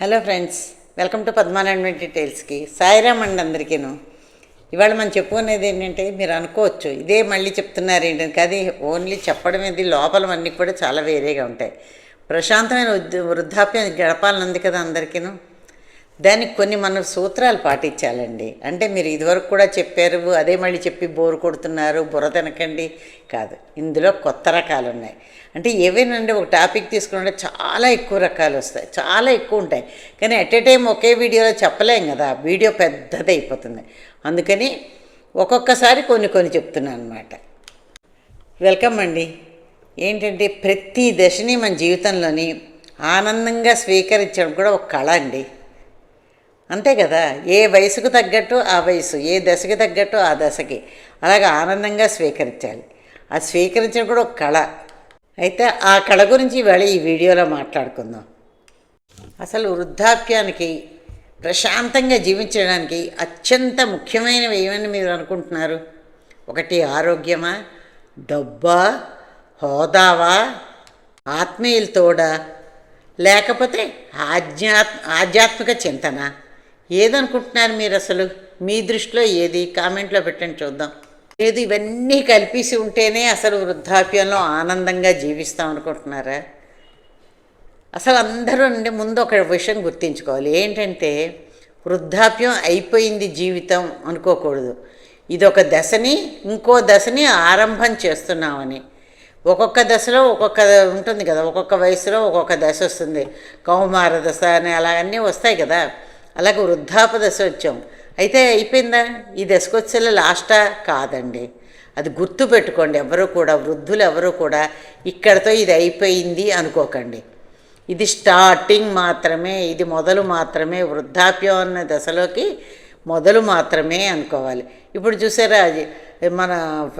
Hello friends welcome to Padmanarayana డీటెయిల్స్కి. Sairam అండి అందరికీను. ఇవాళ మనం చెప్పుకునేది ఏంటంటే మీరు అనుకోవచ్చు ఇదే మళ్ళీ చెప్తున్నారు ఏంటంటే అది ఓన్లీ చెప్పడం ఇది లోపలవన్నీ కూడా చాలా వేరేగా ఉంటాయి. ప్రశాంతమైన వృద్ధాప్యం గడపాలని ఉంది కదా అందరికీను. దానికి కొన్ని మన సూత్రాలు పాటించాలండి. అంటే మీరు ఇదివరకు కూడా చెప్పారు అదే మళ్ళీ చెప్పి బోరు కొడుతున్నారు బుర్ర తినకండి. కాదు ఇందులో కొత్త రకాలు ఉన్నాయి. అంటే ఏవేనండి ఒక టాపిక్ తీసుకుంటే చాలా ఎక్కువ రకాలు వస్తాయి చాలా ఎక్కువ ఉంటాయి. కానీ ఎట్ ఏ టైం ఒకే వీడియోలో చెప్పలేం కదా వీడియో పెద్దది అయిపోతుంది. అందుకని ఒక్కొక్కసారి కొన్ని కొన్ని చెప్తున్నాను అనమాట వెల్కమ్ అండి. ఏంటంటే ప్రతి దశని మన జీవితంలోని ఆనందంగా స్వీకరించడం కూడా ఒక కళ అండి. అంతే కదా? ఏ వయసుకు తగ్గట్టు ఆ వయసు ఏ దశకి తగ్గట్టు ఆ దశకి. అలాగే ఆనందంగా స్వీకరించాలి. ఆ స్వీకరించడం కూడా ఒక కళ. అయితే ఆ కళ గురించి ఇవాళ ఈ వీడియోలో మాట్లాడుకుందాం. అసలు వృద్ధాప్యానికి ప్రశాంతంగా జీవించడానికి అత్యంత ముఖ్యమైనవి ఏమని మీరు అనుకుంటున్నారు? ఒకటి ఆరోగ్యమా? డబ్బా? హోదావా? ఆత్మీయుల తోడా? లేకపోతే ఆధ్యాత్ ఆధ్యాత్మిక చింతన? ఏదనుకుంటున్నారు మీరు అసలు? మీ దృష్టిలో ఏది? కామెంట్లో పెట్టండి చూద్దాం. లేదు ఇవన్నీ కలిపేసి ఉంటేనే అసలు వృద్ధాప్యంలో ఆనందంగా జీవిస్తాం అనుకుంటున్నారా? అసలు అందరూ అంటే ముందు ఒక విషయం గుర్తించుకోవాలి. ఏంటంటే వృద్ధాప్యం అయిపోయింది జీవితం అనుకోకూడదు. ఇది ఒక దశని ఇంకో దశని ఆరంభం చేస్తున్నామని. ఒక్కొక్క దశలో ఒక్కొక్క ఉంటుంది కదా ఒక్కొక్క వయసులో ఒక్కొక్క దశ వస్తుంది. కౌమార దశ అని అలా అన్నీ వస్తాయి కదా. అలాగే వృద్ధాప దశ వచ్చాం అయితే అయిపోయిందా? ఈ దశకు వచ్చే లాస్టా? కాదండి. అది గుర్తు పెట్టుకోండి. ఎవరు కూడా వృద్ధులు ఎవరు కూడా ఇక్కడతో ఇది అయిపోయింది అనుకోకండి. ఇది స్టార్టింగ్ మాత్రమే ఇది మొదలు మాత్రమే వృద్ధాప్యం అన్న దశలోకి మొదలు మాత్రమే అనుకోవాలి. ఇప్పుడు చూసారా అది మన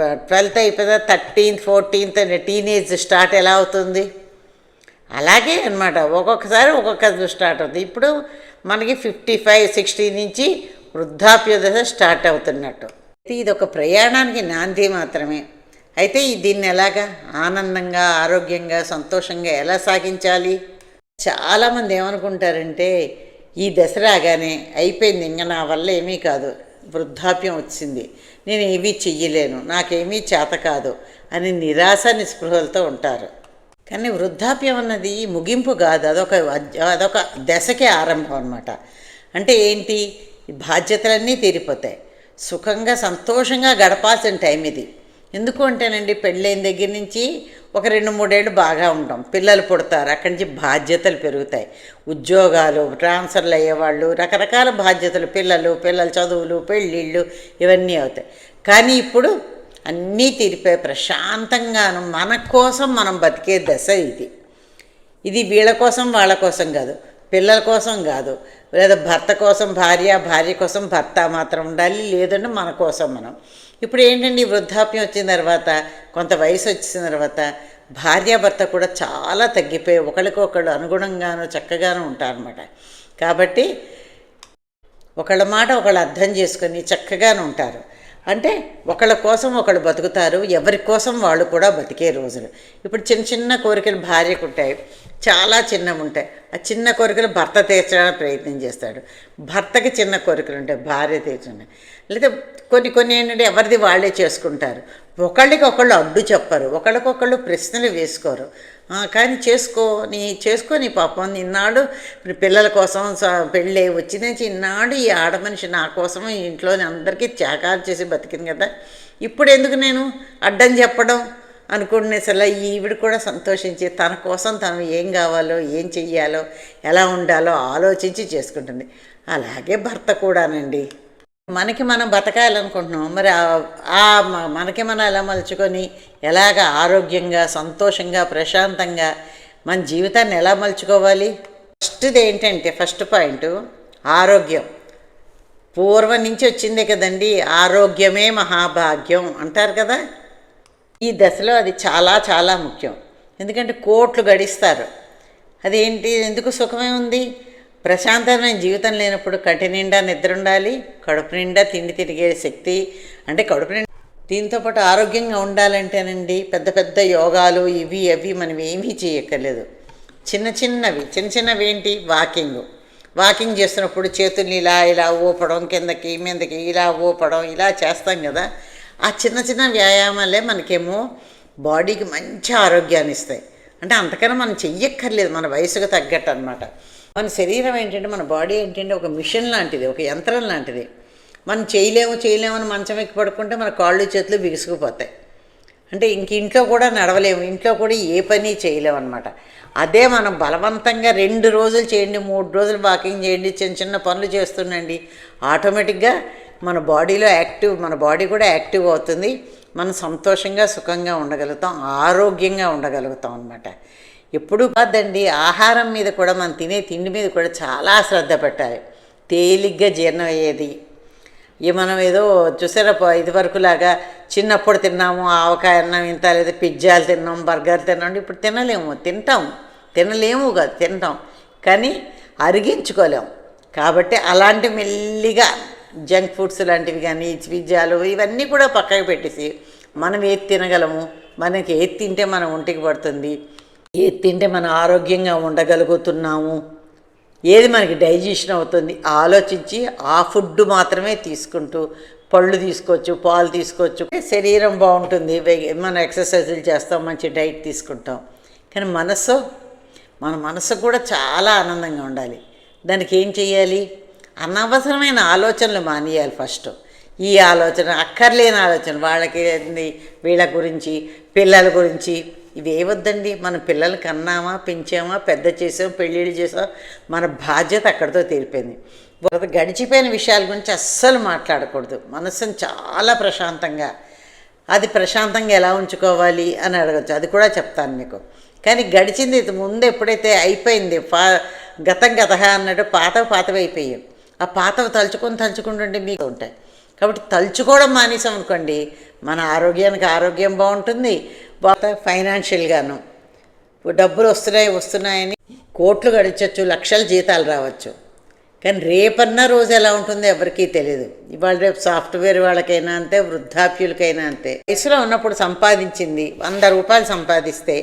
ట్వెల్త్ అయిపోయిందా థర్టీన్త్ ఫోర్టీన్త్ అనే టీనేజ్ స్టార్ట్ ఎలా అవుతుంది? అలాగే అనమాట ఒక్కొక్కసారి ఒక్కొక్క స్టార్ట్ అవుతుంది. ఇప్పుడు మనకి ఫిఫ్టీ ఫైవ్ సిక్స్టీ నుంచి వృద్ధాప్య దశ స్టార్ట్ అవుతున్నట్టు. అయితే ఇది ఒక ప్రయాణానికి నాంది మాత్రమే. అయితే ఈ దీన్ని ఎలాగా ఆనందంగా ఆరోగ్యంగా సంతోషంగా ఎలా సాగించాలి? చాలామంది ఏమనుకుంటారంటే ఈ దశ రాగానే అయిపోయింది ఇంకా నా వల్ల ఏమీ కాదు వృద్ధాప్యం వచ్చింది నేను ఏమీ చెయ్యలేను నాకేమీ చేత కాదు అని నిరాశ నిస్పృహలతో ఉంటారు. కానీ వృద్ధాప్యం అన్నది ముగింపు కాదు. అదొక అదొక దశకే ఆరంభం అనమాట అంటే ఏంటి? బాధ్యతలన్నీ తీరిపోతాయి. సుఖంగా సంతోషంగా గడపాల్సిన టైం ఇది. ఎందుకు అంటేనండి పెళ్ళైన దగ్గర నుంచి ఒక రెండు మూడేళ్ళు బాగా ఉంటాం. పిల్లలు పుడతారు. అక్కడి నుంచి బాధ్యతలు పెరుగుతాయి. ఉద్యోగాలు ట్రాన్స్ఫర్లు అయ్యేవాళ్ళు రకరకాల బాధ్యతలు. పిల్లలు పిల్లల చదువులు పెళ్ళిళ్ళు ఇవన్నీ అవుతాయి. కానీ ఇప్పుడు అన్నీ తీరిపోయి ప్రశాంతంగాను మన కోసం మనం బతికే దశ ఇది. ఇది వీళ్ళ కోసం వాళ్ళ కోసం కాదు. పిల్లల కోసం కాదు. లేదా భర్త కోసం భార్య భార్య కోసం భర్త మాత్రం ఉండాలి లేదంటే మన కోసం మనం. ఇప్పుడు ఏంటండి వృద్ధాప్యం వచ్చిన తర్వాత కొంత వయసు వచ్చిన తర్వాత భార్యాభర్త కూడా చాలా తగ్గిపోయి ఒకరికొకళ్ళు అనుగుణంగాను చక్కగాను ఉంటారనమాట కాబట్టి ఒకళ్ళ మాట ఒకళ్ళు అర్థం చేసుకొని చక్కగానే ఉంటారు. అంటే ఒకళ్ళ కోసం ఒకళ్ళు బతుకుతారు ఎవరి కోసం వాళ్ళు కూడా బతికే రోజులు. ఇప్పుడు చిన్న చిన్న కోరికలు భార్యకు ఉంటాయి చాలా చిన్నవి ఉంటాయి ఆ చిన్న కోరికలు భర్త తీర్చడానికి ప్రయత్నం చేస్తాడు. భర్తకి చిన్న కోరికలు ఉంటాయి భార్య తీర్చండి లేదా కొన్ని కొన్ని ఏంటంటే ఎవరిది వాళ్ళే చేసుకుంటారు. ఒకళ్ళకి ఒకళ్ళు అడ్డు చెప్పరు ఒకళ్ళకొకళ్ళు ప్రశ్నలు వేసుకోరు. కానీ చేసుకో నీ చేసుకో నీ పాపం. నిన్నాడు పిల్లల కోసం స- పెళ్ళి వచ్చిన నుంచి ఇన్నాడు ఈ ఆడమనిషి నా కోసం ఇంట్లోని అందరికీ త్యాగాలు చేసి బతికింది కదా. ఇప్పుడు ఎందుకు నేను అడ్డం చెప్పడం? అనుకునేసలా ఈవిడ కూడా సంతోషించి తన కోసం తను ఏం కావాలో ఏం చెయ్యాలో ఎలా ఉండాలో ఆలోచించి చేసుకుంటుంది. అలాగే భర్త కూడానండి. మనకి మనం బతకాలనుకుంటున్నాం. మరి ఆ- మనకి మనం ఎలా మలుచుకొని ఎలాగ ఆరోగ్యంగా సంతోషంగా ప్రశాంతంగా మన జీవితాన్ని ఎలా మలుచుకోవాలి? ఫస్ట్ది ఏంటంటే ఫస్ట్ పాయింట్ ఆరోగ్యం. పూర్వం నుంచి వచ్చిందే కదండి ఆరోగ్యమే మహాభాగ్యం అంటారు కదా? ఈ దశలో అది చాలా చాలా ముఖ్యం. ఎందుకంటే కోట్లు గడిస్తారు. అదేంటి? ఎందుకు సుఖమే ఉంది? ప్రశాంతమైన జీవితం లేనప్పుడు కంటి నిండా నిద్ర ఉండాలి కడుపు నిండా తిండి తిరిగే శక్తి అంటే కడుపు నిండా దీంతో పాటు ఆరోగ్యంగా ఉండాలంటేనండి పెద్ద పెద్ద యోగాలు ఇవి అవి మనం ఏమీ చేయక్కర్లేదు. చిన్న చిన్నవి చిన్న చిన్నవి ఏంటి? వాకింగ్. వాకింగ్ చేస్తున్నప్పుడు చేతుల్ని ఇలా ఇలా ఊపడం కిందకి మీదకి ఇలా ఊపడం ఇలా చేస్తాం కదా. ఆ చిన్న చిన్న వ్యాయామాలే మనకేమో బాడీకి మంచి ఆరోగ్యాన్ని ఇస్తాయి అంటే అంతకన్నా మనం చెయ్యక్కర్లేదు మన వయసుకు తగ్గట్టు అనమాట మన శరీరం ఏంటంటే మన బాడీ ఏంటంటే ఒక మిషన్ లాంటిది ఒక యంత్రం లాంటిది. మనం చేయలేము చేయలేము అని మంచం ఎక్కి పడుకుంటే మన కాళ్ళు చేతులు బిగుసుకుపోతాయి అంటే ఇంక ఇంట్లో కూడా నడవలేము ఇంట్లో కూడా ఏ పని చేయలేము అనమాట అదే మనం బలవంతంగా రెండు రోజులు చేయండి మూడు రోజులు వాకింగ్ చేయండి చిన్న చిన్న పనులు చేస్తుండండి ఆటోమేటిక్గా మన బాడీలో యాక్టివ్ మన బాడీ కూడా యాక్టివ్ అవుతుంది. మనం సంతోషంగా సుఖంగా ఉండగలుగుతాం ఆరోగ్యంగా ఉండగలుగుతాం అనమాట ఎప్పుడు కాదండి ఆహారం మీద కూడా మనం తినే తిండి మీద కూడా చాలా శ్రద్ధ పెట్టాలి. తేలిగ్గా జీర్ణం అయ్యేది. మనం ఏదో చూసారా ప- ఇదివరకు లాగా చిన్నప్పుడు తిన్నాము ఆవకాయ అన్నం ఇంత లేదా పిజ్జాలు తిన్నాం బర్గర్ తిన్నాం ఇప్పుడు తినలేము. తింటాం. తినలేము కాదు తింటాం. కానీ అరిగించుకోలేము కాబట్టి అలాంటి మెల్లిగా జంక్ ఫుడ్స్ లాంటివి కానీ పిజ్జాలు ఇవన్నీ కూడా పక్కకు పెట్టేసి మనం ఏది తినగలము మనకి ఏది తింటే మన ఒంటికి పడుతుంది ఏది తింటే మనం ఆరోగ్యంగా ఉండగలుగుతున్నాము? ఏది మనకి డైజెషన్ అవుతుంది? ఆలోచించి ఆ ఫుడ్ మాత్రమే తీసుకుంటూ పళ్ళు తీసుకోవచ్చు పాలు తీసుకోవచ్చు. శరీరం బాగుంటుంది. మనం ఎక్సర్సైజులు చేస్తాం మంచి డైట్ తీసుకుంటాం. కానీ మనసు మన మనసు కూడా చాలా ఆనందంగా ఉండాలి. దానికి ఏం చేయాలి అనవసరమైన ఆలోచనలు మానేయాలి ఫస్ట్. ఈ ఆలోచన అక్కర్లేని ఆలోచన. వాళ్ళకి వీళ్ళ గురించి పిల్లల గురించి ఇవేవద్దండి మన పిల్లలు కన్నామా పెంచామా పెద్ద చేసామా పెళ్ళిళ్ళు చేసాం మన బాధ్యత అక్కడితో తీరిపోయింది. గడిచిపోయిన విషయాల గురించి అస్సలు మాట్లాడకూడదు. మనసును చాలా ప్రశాంతంగా అది ప్రశాంతంగా ఎలా ఉంచుకోవాలి అని అడగచ్చు. అది కూడా చెప్తాను మీకు. కానీ గడిచింది ముందు ఎప్పుడైతే అయిపోయింది పా గతం గత అన్నట్టు పాతవి పాతవి అయిపోయాయి. ఆ పాతవి తలుచుకొని తలుచుకుంటుంటే మీకు ఉంటాయి. కాబట్టి తలుచుకోవడం మానేసాం అనుకోండి మన ఆరోగ్యానికి ఆరోగ్యం బాగుంటుంది ఫైనాన్షియల్గాను. డబ్బులు వస్తున్నాయి వస్తున్నాయని కోట్లు గడిచొచ్చు లక్షల జీతాలు రావచ్చు. కానీ రేపన్న రోజు ఎలా ఉంటుందో ఎవరికీ తెలియదు ఇవాళ రేపు సాఫ్ట్వేర్ వాళ్ళకైనా అంతే వృద్ధాప్యులకైనా అంతే. వయసులో ఉన్నప్పుడు సంపాదించింది వంద రూపాయలు సంపాదిస్తే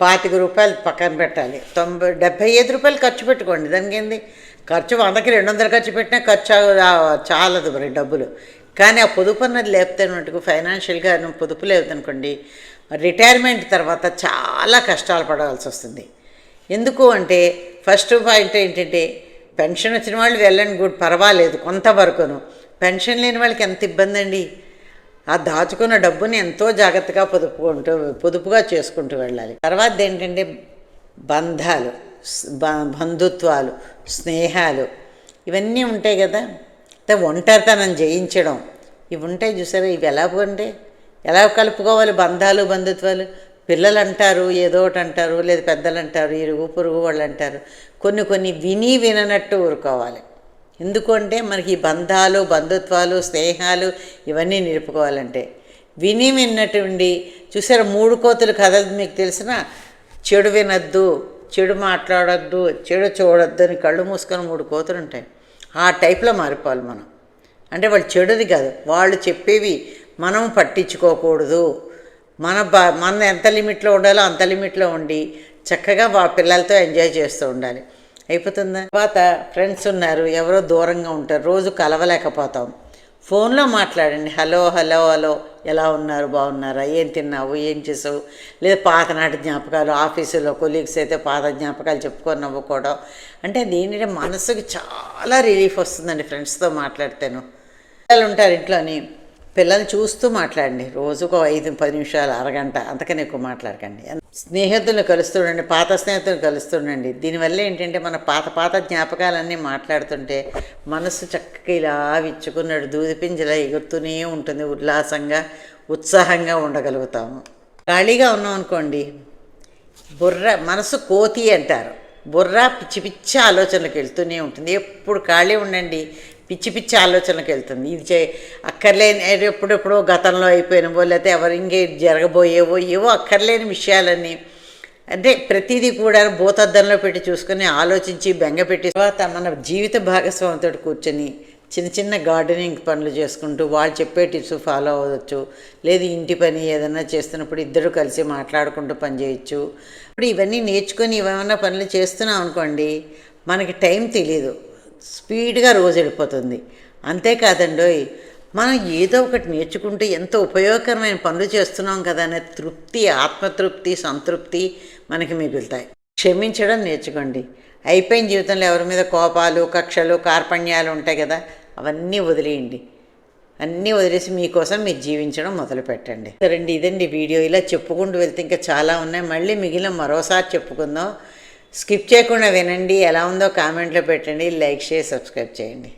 పాతిక రూపాయలు పక్కన పెట్టాలి. తొంభై డెబ్భై ఐదు రూపాయలు ఖర్చు పెట్టుకోండి. దానికి ఏంది? ఖర్చు వందకి రెండు వందలు ఖర్చు పెట్టినా ఖర్చు చాలదు మరి డబ్బులు. కానీ ఆ పొదుపు అన్నది లేపితే మటుకు ఫైనాన్షియల్గా పొదుపు లేదనుకోండి రిటైర్మెంట్ తర్వాత చాలా కష్టాలు పడవలసి వస్తుంది. ఎందుకు అంటే ఫస్ట్ పాయింట్ ఏంటంటే పెన్షన్ వచ్చిన వాళ్ళు వెళ్ళండి గుడ్ పర్వాలేదు కొంతవరకును. పెన్షన్ లేని వాళ్ళకి ఎంత ఇబ్బంది అండి ఆ దాచుకున్న డబ్బుని ఎంతో జాగ్రత్తగా పొదుపుకుంటూ పొదుపుగా చేసుకుంటూ వెళ్ళాలి. తర్వాత ఏంటంటే బంధాలు బంధుత్వాలు స్నేహాలు ఇవన్నీ ఉంటాయి కదా. ఒంటరితనం జయించడం. ఇవి ఉంటాయి చూసారా? ఇవి ఎలా పోంటే ఎలా కలుపుకోవాలి? బంధాలు బంధుత్వాలు? పిల్లలు అంటారు ఏదో ఒకటి అంటారు లేదా పెద్దలు అంటారు ఇరుగు పొరుగు వాళ్ళు అంటారు కొన్ని కొన్ని విని విననట్టు ఊరుకోవాలి. ఎందుకంటే మనకి ఈ బంధాలు బంధుత్వాలు స్నేహాలు ఇవన్నీ నిలుపుకోవాలంటే. విని విన్నటువంటి చూసారా మూడు కోతులు కథ మీకు తెలిసిన? చెడు వినద్దు చెడు మాట్లాడద్దు చెడు చూడొద్దు అని కళ్ళు మూసుకొని మూడు కోతులు ఉంటాయి. ఆ టైప్లో మారిపోవాలి మనం. అంటే వాళ్ళు చెడుది కాదు. వాళ్ళు చెప్పేవి మనం పట్టించుకోకూడదు. మన బా మన ఎంత లిమిట్లో ఉండాలో అంత లిమిట్లో ఉండి చక్కగా మా పిల్లలతో ఎంజాయ్ చేస్తూ ఉండాలి. అయిపోతుందా? తర్వాత ఫ్రెండ్స్ ఉన్నారు ఎవరో దూరంగా ఉంటారు రోజు కలవలేకపోతాం. ఫోన్లో మాట్లాడండి హలో హలో హలో ఎలా ఉన్నారు బాగున్నారా ఏం తిన్నావు ఏం చేసావు? లేదా పాతనాటి జ్ఞాపకాలు ఆఫీసులో కొలీగ్స్ అయితే పాత జ్ఞాపకాలు చెప్పుకొని నవ్వుకోవడం. అంటే దీనిని మనసుకి చాలా రిలీఫ్ వస్తుందండి ఫ్రెండ్స్తో మాట్లాడితేను. పిల్లలు ఉంటారు ఇంట్లోని పిల్లల్ని చూస్తూ మాట్లాడండి. రోజుకు ఐదు పది నిమిషాలు అరగంట అంతకని ఎక్కువ మాట్లాడకండి. స్నేహితులను కలుస్తుండండి పాత స్నేహితులను కలుస్తుండండి దీనివల్ల ఏంటంటే మన పాత పాత జ్ఞాపకాలన్నీ మాట్లాడుతుంటే మనసు చక్కగా ఇలా విచ్చుకున్నాడు దూదిపింజలా ఎగురుతూనే ఉంటుంది. ఉల్లాసంగా ఉత్సాహంగా ఉండగలుగుతాము. ఖాళీగా ఉన్నాం అనుకోండి బుర్ర మనసు కోతి అంటారు. బుర్ర పిచ్చి పిచ్చి ఆలోచనలకు వెళ్తూనే ఉంటుంది. ఎప్పుడు ఖాళీ ఉండండి పిచ్చి పిచ్చి ఆలోచనలకు వెళ్తుంది. ఇది చే అక్కర్లేని ఎప్పుడెప్పుడో గతంలో అయిపోయినవో లేకపోతే ఎవరు ఇంకే జరగబోయేవో ఏవో అక్కర్లేని విషయాలని అంటే ప్రతిదీ కూడా భూతద్దంలో పెట్టి చూసుకొని ఆలోచించి బెంగపెట్టి తర్వాత మన జీవిత భాగస్వామితో కూర్చొని చిన్న చిన్న గార్డెనింగ్ పనులు చేసుకుంటూ వాళ్ళు చెప్పే టిప్స్ ఫాలో అవ్వచ్చు. లేదు ఇంటి పని ఏదైనా చేస్తున్నప్పుడు ఇద్దరు కలిసి మాట్లాడుకుంటూ పని చేయొచ్చు. ఇప్పుడు ఇవన్నీ నేర్చుకొని ఏమైనా పనులు చేస్తున్నాం అనుకోండి మనకి టైం తెలియదు స్పీడ్గా రోజు వెళ్ళిపోతుంది. అంతేకాదండోయ్ మనం ఏదో ఒకటి నేర్చుకుంటే ఎంతో ఉపయోగకరమైన పనులు చేస్తున్నాం కదా అనే తృప్తి ఆత్మతృప్తి సంతృప్తి మనకి మిగులుతాయి. క్షమించడం నేర్చుకోండి. అయిపోయిన జీవితంలో ఎవరి మీద కోపాలు కక్షలు కార్పణ్యాలు ఉంటాయి కదా అవన్నీ వదిలేయండి. అన్నీ వదిలేసి మీకోసం మీరు జీవించడం మొదలు పెట్టండి రండి ఇదండి వీడియో. ఇలా చెప్పుకుంటూ వెళ్తే ఇంకా చాలా ఉన్నాయి. మళ్ళీ మిగిలిన మరోసారి చెప్పుకుందాం. స్కిప్ చేయకుండా వినండి ఎలా ఉందో కామెంట్లో పెట్టండి లైక్ షేర్ సబ్స్క్రైబ్ చేయండి.